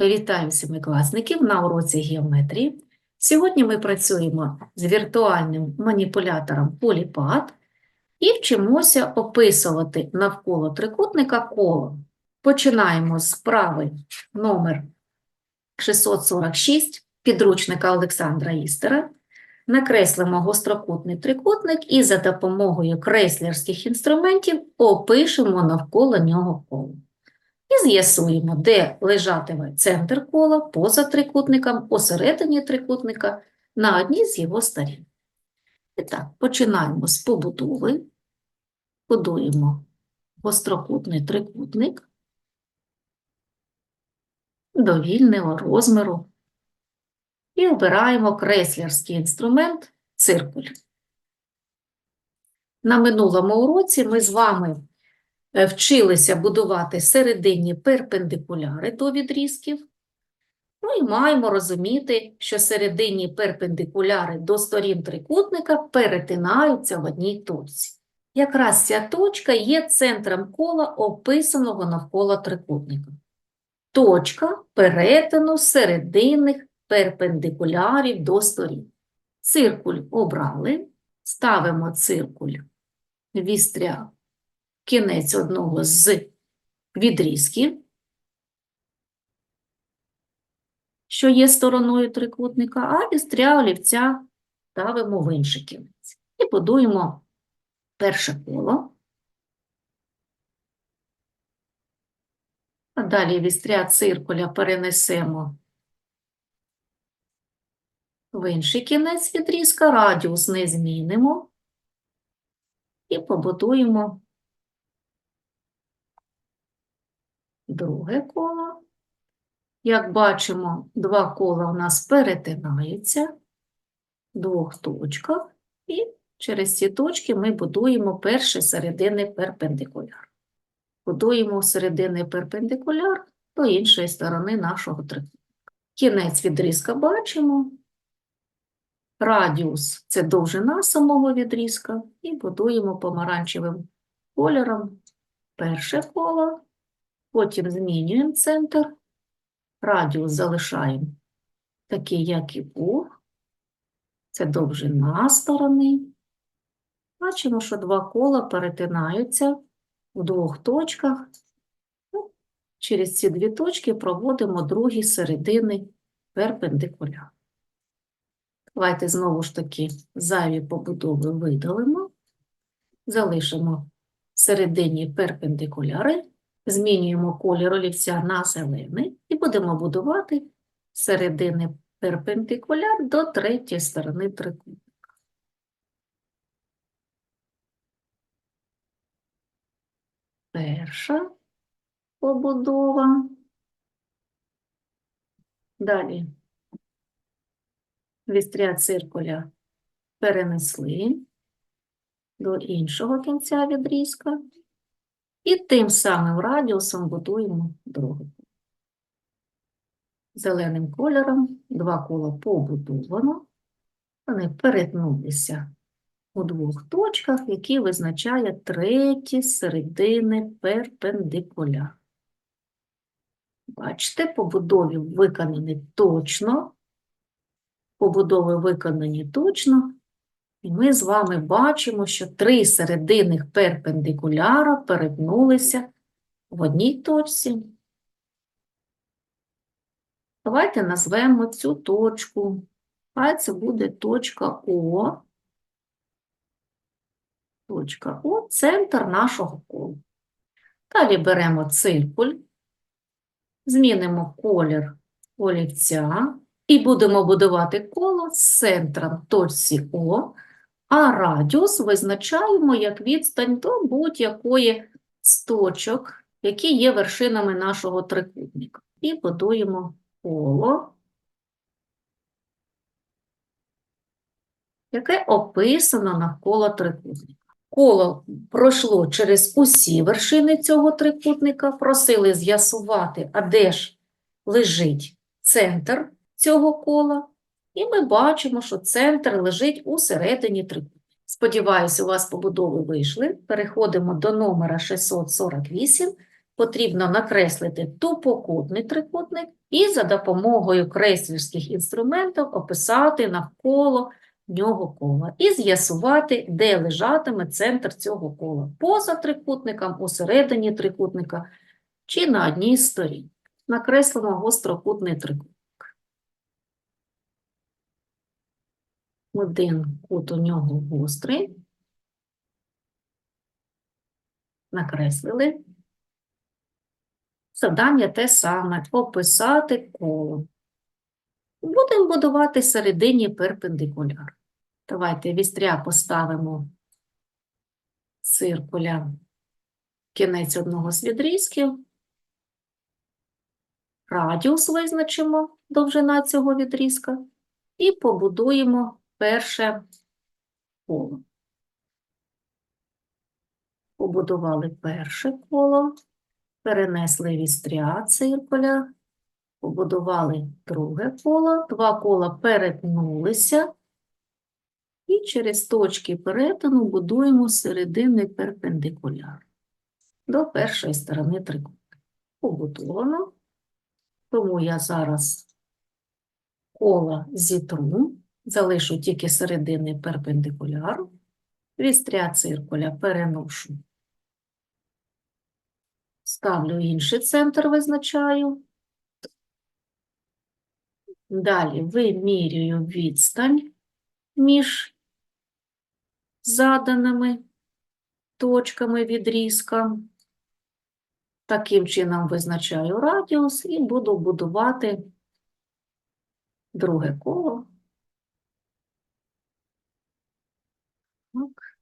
Вітаю семикласників на уроці геометрії. Сьогодні ми працюємо з віртуальним маніпулятором Поліпад і вчимося описувати навколо трикутника коло. Починаємо з вправи номер 646 підручника Олександра Істера. Накреслимо гострокутний трикутник і за допомогою креслерських інструментів опишемо навколо нього коло. І з'ясуємо, де лежатиме центр кола поза трикутником, посередині трикутника на одній з його сторін. І так, починаємо з побудови. Будуємо гострокутний трикутник довільного розміру і обираємо креслерський інструмент циркуль. На минулому уроці ми з вами вчилися будувати серединні перпендикуляри до відрізків. Ну і маємо розуміти, що серединні перпендикуляри до сторін трикутника перетинаються в одній точці. Якраз ця точка є центром кола, описаного навколо трикутника. Точка перетину серединних перпендикулярів до сторін. Циркуль обрали, ставимо циркуль вістря кінець одного з відрізків, що є стороною трикутника, а вістря олівця ставимо в інший кінець. І будуємо перше коло. А далі вістря циркуля перенесемо в інший кінець відрізка, радіус не змінимо і побудуємо друге коло. Як бачимо, два кола у нас перетинаються в двох точках, і через ці точки ми будуємо перший серединний перпендикуляр. Будуємо серединний перпендикуляр до іншої сторони нашого трикутника. Кінець відрізка бачимо. Радіус – це довжина самого відрізка, і будуємо помаранчевим кольором перше коло, потім змінюємо центр, радіус залишаємо такий, як і був, це довжина сторони. Бачимо, що два кола перетинаються в двох точках. Ну, Через ці дві точки проводимо другий серединний перпендикуляр. Давайте знову ж таки зайві побудови видалимо, залишимо серединні перпендикуляри, змінюємо колір олівця на зелений і будемо будувати серединний перпендикуляр до третьої сторони трикутника. Перша побудова. Далі вістря циркуля перенесли до іншого кінця відрізка і тим самим радіусом будуємо другий. Зеленим кольором два кола побудовано, вони перетнулися у двох точках, які визначає третій середини перпендикуляр. Бачите, побудові виконані точно, побудови виконані точно, і ми з вами бачимо, що три серединних перпендикуляра перетнулися в одній точці. Давайте назвемо цю точку. Хай це буде точка О. Точка О – центр нашого кола. Далі беремо циркуль, змінимо колір олівця і будемо будувати коло з центром точці О, а радіус визначаємо як відстань до будь-якої з точок, які є вершинами нашого трикутника. І будуємо коло, яке описано навколо трикутника. Коло пройшло через усі вершини цього трикутника, просили з'ясувати, а де ж лежить центр цього кола, і ми бачимо, що центр лежить у середині трикутника. Сподіваюся, у вас побудови вийшли. Переходимо до номера 648 потрібно накреслити тупокутний трикутник і за допомогою креслерських інструментів описати навколо нього кола і з'ясувати, де лежатиме центр цього кола. Поза трикутником, усередині трикутника чи на одній сторін. Накреслимо гострокутний трикутник. Один кут у нього гострий. Накреслили. Завдання те саме – описати коло. Будемо будувати середині перпендикуляр. Давайте вістря поставимо циркуля кінець одного з відрізків. Радіус визначимо, довжина цього відрізка, і побудуємо перше коло. Побудували перше коло, перенесли вістря циркуля, побудували друге коло, два кола перетнулися, і через точки перетину будуємо серединний перпендикуляр до першої сторони трикутника. Побудовано, тому я зараз коло зітру, залишу тільки серединний перпендикуляр, вістря циркуля переношу. Ставлю інший центр, визначаю. Далі вимірюю відстань між заданими точками відрізка. Таким чином визначаю радіус і буду будувати друге коло. Так.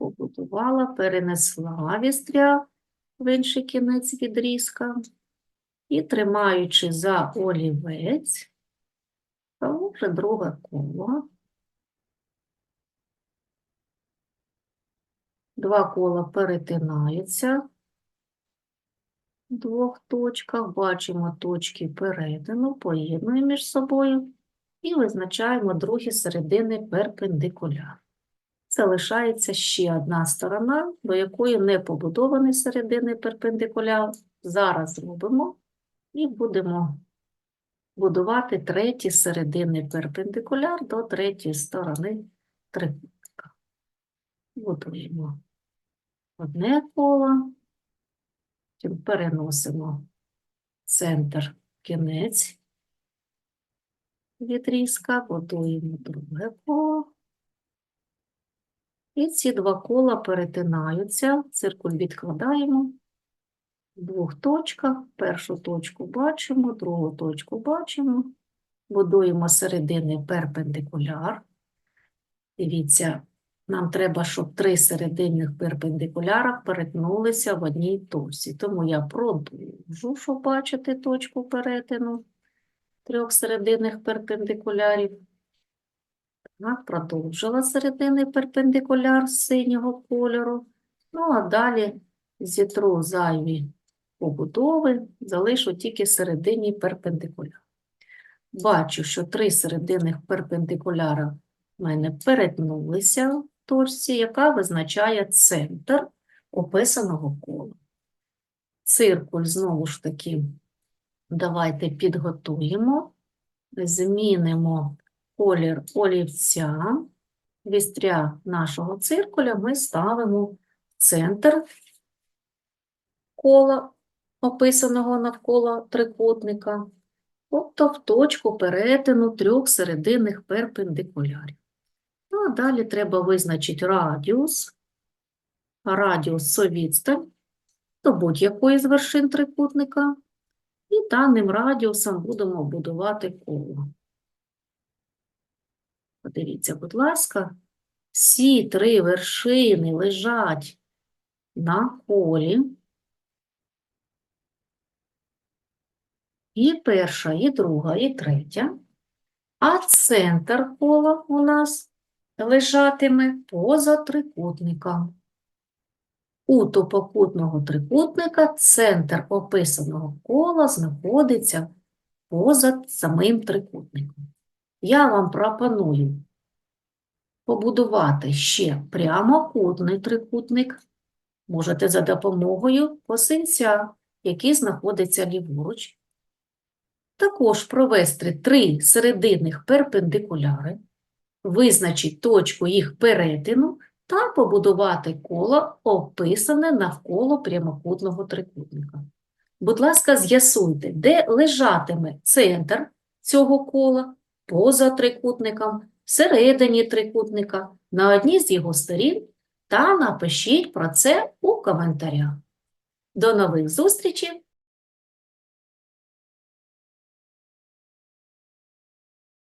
Побудувала, перенесла вістря в інший кінець відрізка. І тримаючи за олівець, вже друге коло. Два кола перетинаються в двох точках, бачимо точки перетину, поєднуємо між собою і визначаємо другий середини перпендикуляр. Залишається ще одна сторона, до якої не побудований середини перпендикуляр. Зараз зробимо і будемо будувати третій серединний перпендикуляр до третьої сторони трикутника. Будуємо одне коло, потім переносимо центр кінець відрізка, будуємо друге коло. І ці два кола перетинаються, циркуль відкладаємо в двох точках. Першу точку бачимо, другу точку бачимо, будуємо середини перпендикуляр. Дивіться, нам треба, щоб три серединних перпендикулярах перетнулися в одній точці. Тому я продовжу, щоб бачити точку перетину трьох серединних перпендикулярів. Так, продовжила серединний перпендикуляр синього кольору. Ну, а далі зітру зайві побудови, залишу тільки серединний перпендикуляр. Бачу, що три серединних перпендикуляра в мене перетнулися в точці, яка визначає центр описаного кола. Циркуль, знову ж таки, давайте підготуємо, змінимо колір олівця, вістря нашого циркуля ми ставимо в центр кола, описаного навколо трикутника, тобто в точку перетину трьох серединних перпендикулярів. Ну, а далі треба визначити радіус, радіус це відстань до будь-якої з вершин трикутника, і даним радіусом будемо будувати коло. Подивіться, будь ласка, всі три вершини лежать на колі. І перша, і друга, і третя. А центр кола у нас лежатиме поза трикутником. У топокутного трикутника центр описаного кола знаходиться поза самим трикутником. Я вам пропоную побудувати ще прямокутний трикутник можете за допомогою косинця, який знаходиться ліворуч, також провести три серединних перпендикуляри, визначити точку їх перетину та побудувати коло, описане навколо прямокутного трикутника. Будь ласка, з'ясуйте, де лежатиме центр цього кола, поза трикутником, всередині трикутника, на одній з його сторін, та напишіть про це у коментарях. До нових зустрічей!